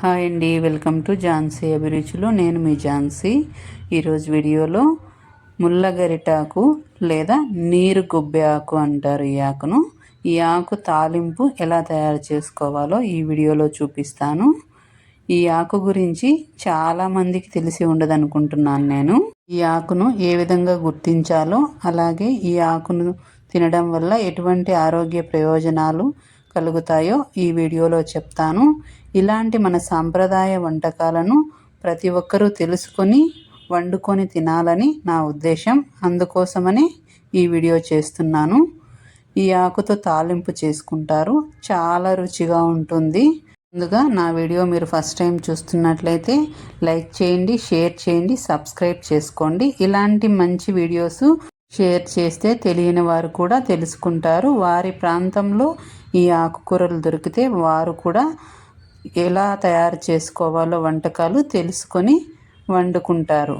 Hi అండి welcome to Jhansi అభిరుచులు. నేను మీ ఝాన్సీ. ఈరోజు వీడియోలో ముల్లగరిటాకు లేదా నీరు గుబ్బె ఆకు అంటారు ఈ ఆకును. ఈ ఆకు తాలింపు ఎలా తయారు చేసుకోవాలో ఈ వీడియోలో చూపిస్తాను. ఈ ఆకు గురించి చాలామందికి తెలిసి ఉండదనుకుంటున్నాను నేను. ఈ ఆకును ఏ విధంగా గుర్తించాలో అలాగే ఈ ఆకును తినడం వల్ల ఎటువంటి ఆరోగ్య ప్రయోజనాలు కలుగుతాయో ఈ వీడియోలో చెప్తాను. ఇలాంటి మన సాంప్రదాయ వంటకాలను ప్రతి ఒక్కరూ తెలుసుకొని వండుకొని తినాలని నా ఉద్దేశం. అందుకోసమని ఈ వీడియో చేస్తున్నాను. ఈ ఆకుతో తాలింపు చేసుకుంటారు. చాలా రుచిగా ఉంటుంది. ముందుగా నా వీడియో మీరు ఫస్ట్ టైం చూస్తున్నట్లయితే లైక్ చేయండి షేర్ చేయండి సబ్స్క్రైబ్ చేసుకోండి. ఇలాంటి మంచి వీడియోస్ షేర్ చేస్తే తెలియని వారు కూడా తెలుసుకుంటారు. వారి ప్రాంతంలో ఈ ఆకుకూరలు దొరికితే వారు కూడా ఎలా తయారు చేసుకోవాలో వంటకాలు తెలుసుకొని వండుకుంటారు.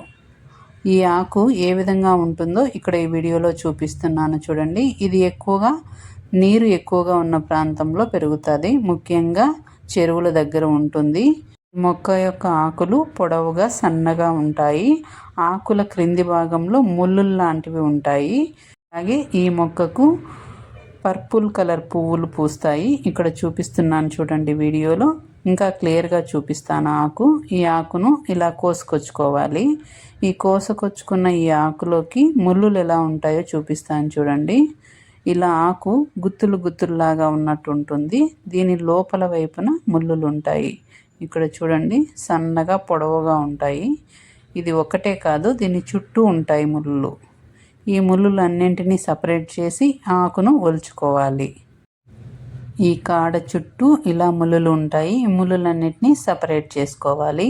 ఈ ఆకు ఏ విధంగా ఉంటుందో ఇక్కడ ఈ వీడియోలో చూపిస్తున్నాను చూడండి. ఇది ఎక్కువగా నీరు ఎక్కువగా ఉన్న ప్రాంతంలో పెరుగుతుంది. ముఖ్యంగా చెరువుల దగ్గర ఉంటుంది. మొక్క యొక్క ఆకులు పొడవుగా సన్నగా ఉంటాయి. ఆకుల క్రింది భాగంలో ముళ్ళు లాంటివి ఉంటాయి. అలాగే ఈ మొక్కకు పర్పుల్ కలర్ పువ్వులు పూస్తాయి. ఇక్కడ చూపిస్తున్నాను చూడండి వీడియోలో. ఇంకా క్లియర్గా చూపిస్తాను ఆకు ఈ ఆకును ఇలా కోసుకొచ్చుకోవాలి. ఈ కోసుకొచ్చుకున్న ఈ ఆకులోకి ముళ్ళులు ఎలా ఉంటాయో చూపిస్తాను చూడండి. ఇలా ఆకు గుత్తులు గుత్తుల్లాగా ఉన్నట్టు ఉంటుంది. దీని లోపల వైపున ముళ్ళులు ఉంటాయి. ఇక్కడ చూడండి సన్నగా పొడవుగా ఉంటాయి. ఇది ఒకటే కాదు దీని చుట్టూ ఉంటాయి ముళ్ళు ఈ ముళ్ళులన్నింటినీ సపరేట్ చేసి ఆకును ఒలుచుకోవాలి. ఈ కాడ చుట్టూ ఇలా ములులు ఉంటాయి. ఈ ములులన్నిటినీ సపరేట్ చేసుకోవాలి.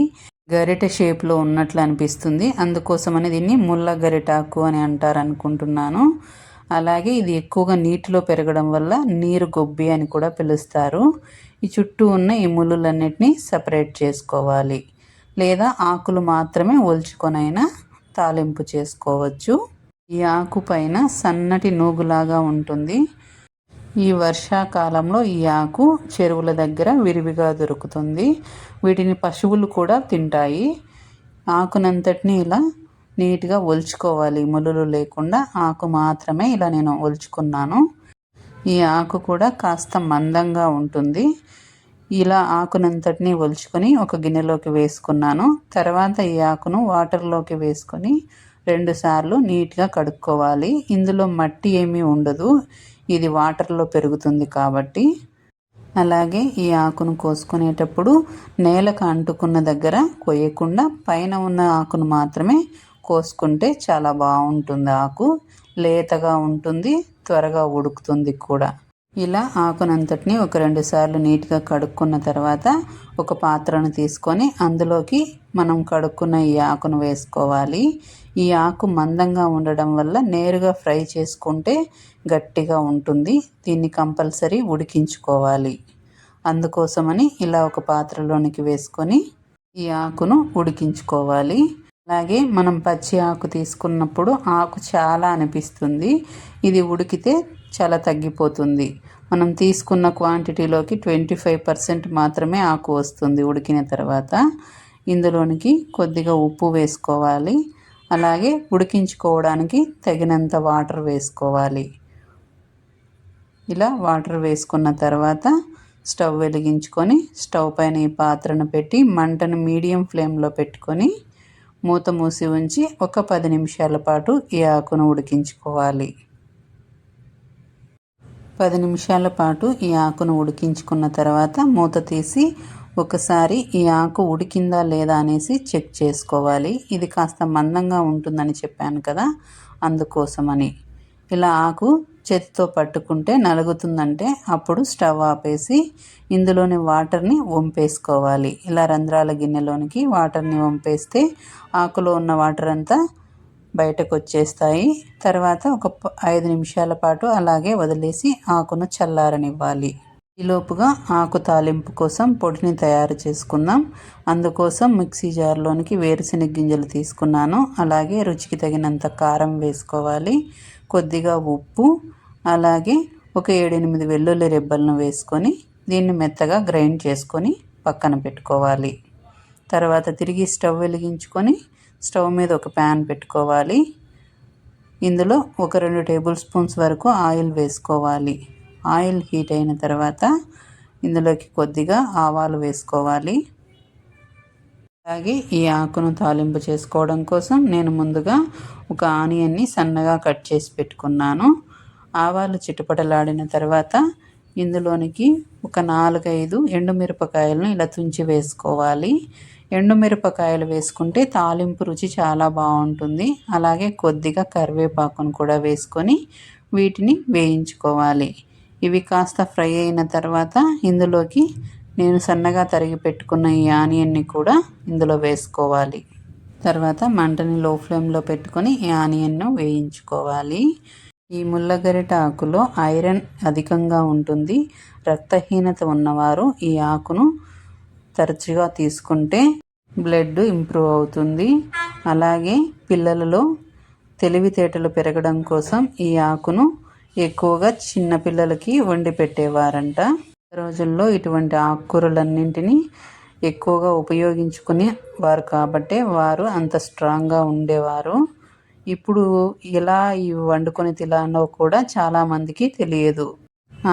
గరిట షేప్లో ఉన్నట్లు అనిపిస్తుంది. అందుకోసమని దీన్ని ముళ్ళ గరిటాకు అని అంటారు అనుకుంటున్నాను అలాగే ఇది ఎక్కువగా నీటిలో పెరగడం వల్ల నీరు గొబ్బి అని కూడా పిలుస్తారు. ఈ చుట్టూ ఉన్న ఈ ములులన్నిటినీ సపరేట్ చేసుకోవాలి. లేదా ఆకులు మాత్రమే ఒల్చుకొనైనా తాలింపు చేసుకోవచ్చు. ఈ ఆకు పైన సన్నటి నూగులాగా ఉంటుంది. ఈ వర్షాకాలంలో ఈ ఆకు చెరువుల దగ్గర విరివిగా దొరుకుతుంది. వీటిని పశువులు కూడా తింటాయి. ఆకునంతటిని ఇలా నీట్గా ఒలుచుకోవాలి. ములులు లేకుండా ఆకు మాత్రమే ఇలా నేను ఒలుచుకున్నాను. ఈ ఆకు కూడా కాస్త మందంగా ఉంటుంది. ఇలా ఆకునంతటిని ఒలుచుకొని ఒక గిన్నెలోకి వేసుకున్నాను. తర్వాత ఈ ఆకును వాటర్లోకి వేసుకొని రెండుసార్లు నీట్గా కడుక్కోవాలి. ఇందులో మట్టి ఏమీ ఉండదు. ఇది వాటర్లో పెరుగుతుంది కాబట్టి. అలాగే ఈ ఆకును కోసుకునేటప్పుడు నేలకు అంటుకున్న దగ్గర కొయ్యకుండా పైన ఉన్న ఆకును మాత్రమే కోసుకుంటే చాలా బాగుంటుంది ఆకు. లేతగా ఉంటుంది త్వరగా ఉడుకుతుంది కూడా. ఇలా ఆకునంతటిని ఒక రెండు సార్లు నీట్గా కడుక్కున్న తర్వాత ఒక పాత్రను తీసుకొని అందులోకి మనం కడుక్కున్న ఈ ఆకును వేసుకోవాలి. ఈ ఆకు మందంగా ఉండడం వల్ల నేరుగా ఫ్రై చేసుకుంటే గట్టిగా ఉంటుంది. దీన్ని కంపల్సరీ ఉడికించుకోవాలి. అందుకోసమని ఇలా ఒక పాత్రలోనికి వేసుకొని ఈ ఆకును ఉడికించుకోవాలి. అలాగే మనం పచ్చి ఆకు తీసుకున్నప్పుడు ఆకు చాలా అనిపిస్తుంది. ఇది ఉడికితే చాలా తగ్గిపోతుంది. మనం తీసుకున్న క్వాంటిటీలోకి ట్వంటీ ఫైవ్ పర్సెంట్ మాత్రమే ఆకు వస్తుంది ఉడికిన తర్వాత. ఇందులోనికి కొద్దిగా ఉప్పు వేసుకోవాలి. అలాగే ఉడికించుకోవడానికి తగినంత వాటర్ వేసుకోవాలి. ఇలా వాటర్ వేసుకున్న తర్వాత స్టవ్ వెలిగించుకొని స్టవ్ పైన ఈ పాత్రను పెట్టి మంటను మీడియం ఫ్లేమ్లో పెట్టుకొని మూత మూసి ఉంచి ఒక పది నిమిషాల పాటు ఈ ఆకును ఉడికించుకోవాలి. పది నిమిషాల పాటు ఈ ఆకును ఉడికించుకున్న తర్వాత మూత తీసి ఒకసారి ఈ ఆకు ఉడికిందా లేదా అనేసి చెక్ చేసుకోవాలి. ఇది కాస్త మందంగా ఉంటుందని చెప్పాను కదా అందుకోసమని. ఇలా ఆకు చేతితో పట్టుకుంటే నలుగుతుందంటే అప్పుడు స్టవ్ ఆపేసి ఇందులోని వాటర్ని వంపేసుకోవాలి. ఇలా రంధ్రాల గిన్నెలోనికి వాటర్ని వంపేస్తే ఆకులో ఉన్న వాటర్ అంతా బయటకు వచ్చేస్తాయి తర్వాత ఒక ఐదు నిమిషాల పాటు అలాగే వదిలేసి ఆకును చల్లారనివ్వాలి. ఈలోపుగా ఆకు తాలింపు కోసం పొడిని తయారు చేసుకుందాం. అందుకోసం మిక్సీ జార్లోనికి వేరుశెనగ గింజలు తీసుకున్నాను. అలాగే రుచికి తగినంత కారం వేసుకోవాలి. కొద్దిగా ఉప్పు అలాగే ఒక ఏడెనిమిది వెల్లుల్లి రెబ్బలను వేసుకొని దీన్ని మెత్తగా గ్రైండ్ చేసుకొని పక్కన పెట్టుకోవాలి. తర్వాత తిరిగి స్టవ్ వెలిగించుకొని స్టవ్ మీద ఒక ప్యాన్ పెట్టుకోవాలి. ఇందులో ఒక రెండు టేబుల్ స్పూన్స్ వరకు ఆయిల్ వేసుకోవాలి. ఆయిల్ హీట్ అయిన తర్వాత ఇందులోకి కొద్దిగా ఆవాలు వేసుకోవాలి. అలాగే ఈ ఆకును తాలింపు చేసుకోవడం కోసం నేను ముందుగా ఒక ఆనియన్ని సన్నగా కట్ చేసి పెట్టుకున్నాను. ఆవాలు చిటపటలాడిన తర్వాత ఇందులోనికి ఒక నాలుగైదు ఎండుమిరపకాయలను ఇలా తుంచి వేసుకోవాలి. ఎండుమిరపకాయలు వేసుకుంటే తాలింపు రుచి చాలా బాగుంటుంది. అలాగే కొద్దిగా కరివేపాకును కూడా వేసుకొని వీటిని వేయించుకోవాలి. ఇవి కాస్త ఫ్రై అయిన తర్వాత ఇందులోకి నేను సన్నగా తరిగి పెట్టుకున్న ఈ ఆనియన్ని కూడా ఇందులో వేసుకోవాలి. తర్వాత మంటని లో ఫ్లేమ్లో పెట్టుకొని ఈ ఆనియన్ను వేయించుకోవాలి. ఈ ముల్లగరిట ఆకులో ఐరన్ అధికంగా ఉంటుంది. రక్తహీనత ఉన్నవారు ఈ ఆకును తరచుగా తీసుకుంటే బ్లడ్ ఇంప్రూవ్ అవుతుంది. అలాగే పిల్లలలో తెలివితేటలు పెరగడం కోసం ఈ ఆకును ఎక్కువగా చిన్నపిల్లలకి వండి పెట్టేవారంట. రోజుల్లో ఇటువంటి ఆకుకూరలన్నింటినీ ఎక్కువగా ఉపయోగించుకునే వారు కాబట్టే వారు అంత స్ట్రాంగ్గా ఉండేవారు. ఇప్పుడు ఎలా ఇవి వండుకొని తినాలో కూడా చాలామందికి తెలియదు.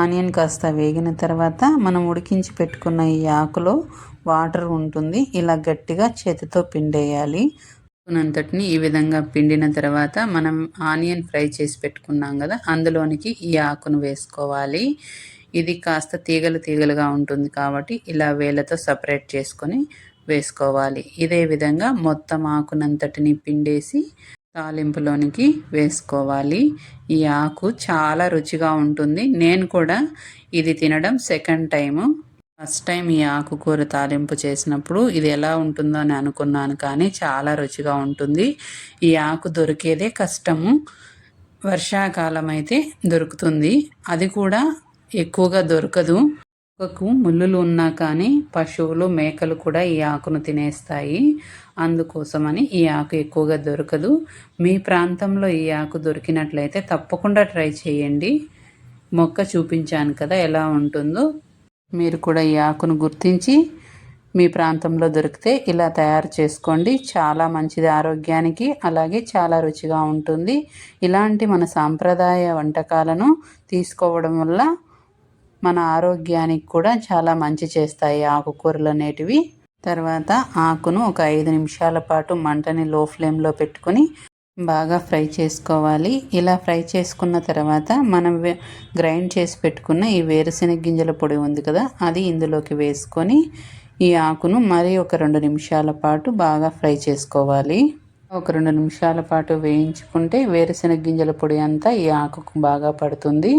ఆనియన్ కాస్త వేగిన తర్వాత మనం ఉడికించి పెట్టుకున్న ఈ ఆకులో వాటర్ ఉంటుంది. ఇలా గట్టిగా చేతితో పిండేయాలి. అంతటిని ఈ విధంగా పిండిన తర్వాత మనం ఆనియన్ ఫ్రై చేసి పెట్టుకున్నాం కదా అందులోనికి ఈ ఆకును వేసుకోవాలి. ఇది కాస్త తీగలు తీగలుగా ఉంటుంది కాబట్టి ఇలా వేలతో సపరేట్ చేసుకొని వేసుకోవాలి. ఇదే విధంగా మొత్తం ఆకునంతటిని పిండేసి తాలింపులోనికి వేసుకోవాలి. ఈ ఆకు చాలా రుచిగా ఉంటుంది. నేను కూడా ఇది తినడం సెకండ్ టైము. ఫస్ట్ టైం ఈ ఆకుకూర తాలింపు చేసినప్పుడు ఇది ఎలా ఉంటుందో అని అనుకున్నాను కానీ చాలా రుచిగా ఉంటుంది. ఈ ఆకు దొరికేదే కష్టము. వర్షాకాలం అయితే దొరుకుతుంది. అది కూడా ఎక్కువగా దొరకదు. కుక్కకు ముళ్ళులు ఉన్నా కానీ పశువులు మేకలు కూడా ఈ ఆకును తినేస్తాయి. అందుకోసమని ఈ ఆకు ఎక్కువగా దొరకదు. మీ ప్రాంతంలో ఈ ఆకు దొరికినట్లయితే తప్పకుండా ట్రై చేయండి. మొక్క చూపించాను కదా ఎలా ఉంటుందో. మీరు కూడా ఈ ఆకును గుర్తించి మీ ప్రాంతంలో దొరికితే ఇలా తయారు చేసుకోండి. చాలా మంచిది ఆరోగ్యానికి అలాగే చాలా రుచిగా ఉంటుంది. ఇలాంటి మన సాంప్రదాయ వంటకాలను తీసుకోవడం వల్ల మన ఆరోగ్యానికి కూడా చాలా మంచి చేస్తాయి ఆకుకూరలు అనేటివి. తర్వాత ఆకును ఒక ఐదు నిమిషాల పాటు మంటని లో ఫ్లేమ్లో పెట్టుకొని బాగా ఫ్రై చేసుకోవాలి. ఇలా ఫ్రై చేసుకున్న తర్వాత మనం గ్రైండ్ చేసి పెట్టుకున్న ఈ వేరుశెనగ గింజల పొడి ఉంది కదా అది ఇందులోకి వేసుకొని ఈ ఆకును మరి ఒక రెండు నిమిషాల పాటు బాగా ఫ్రై చేసుకోవాలి. ఒక రెండు నిమిషాల పాటు వేయించుకుంటే వేరుశెనగ గింజల పొడి అంతా ఈ ఆకుకు బాగా పడుతుంది.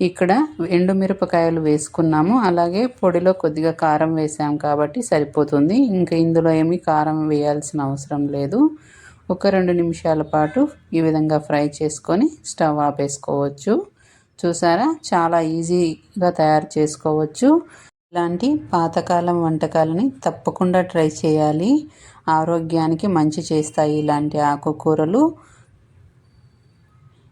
ఇక్కడ ఎండుమిరపకాయలు వేసుకున్నాము. అలాగే పొడిలో కొద్దిగా కారం వేసాం కాబట్టి సరిపోతుంది. ఇంకా ఇందులో ఏమీ కారం వేయాల్సిన అవసరం లేదు. ఒక రెండు నిమిషాల పాటు ఈ విధంగా ఫ్రై చేసుకొని స్టవ్ ఆపేసుకోవచ్చు. చూసారా? చాలా ఈజీగా తయారు చేసుకోవచ్చు. ఇలాంటి పాతకాలం వంటకాలని తప్పకుండా ట్రై చేయాలి. ఆరోగ్యానికి మంచి చేస్తాయి ఇలాంటి ఆకుకూరలు.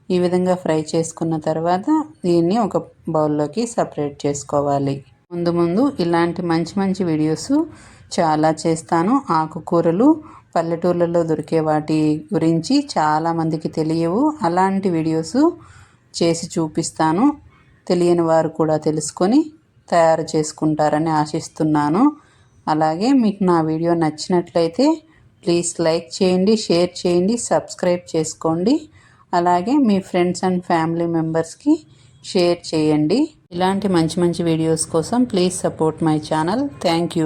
ఈ విధంగా ఫ్రై చేసుకున్న తర్వాత దీన్ని ఒక బౌల్లోకి సపరేట్ చేసుకోవాలి. ముందు ముందు ఇలాంటి మంచి మంచి వీడియోస్ చాలా చేస్తాను. ఆకుకూరలు పల్లెటూర్లలో దొరికే వాటి గురించి చాలామందికి తెలియవు. అలాంటి వీడియోస్ చేసి చూపిస్తాను. తెలియని వారు కూడా తెలుసుకొని తయారు చేసుకుంటారని ఆశిస్తున్నాను. అలాగే మీకు నా వీడియో నచ్చినట్లయితే ప్లీజ్ లైక్ చేయండి షేర్ చేయండి సబ్స్క్రైబ్ చేసుకోండి. అలాగే మీ ఫ్రెండ్స్ అండ్ ఫ్యామిలీ మెంబర్స్కి షేర్ చేయండి. ఇలాంటి మంచి మంచి వీడియోస్ కోసం please support my channel. Thank you.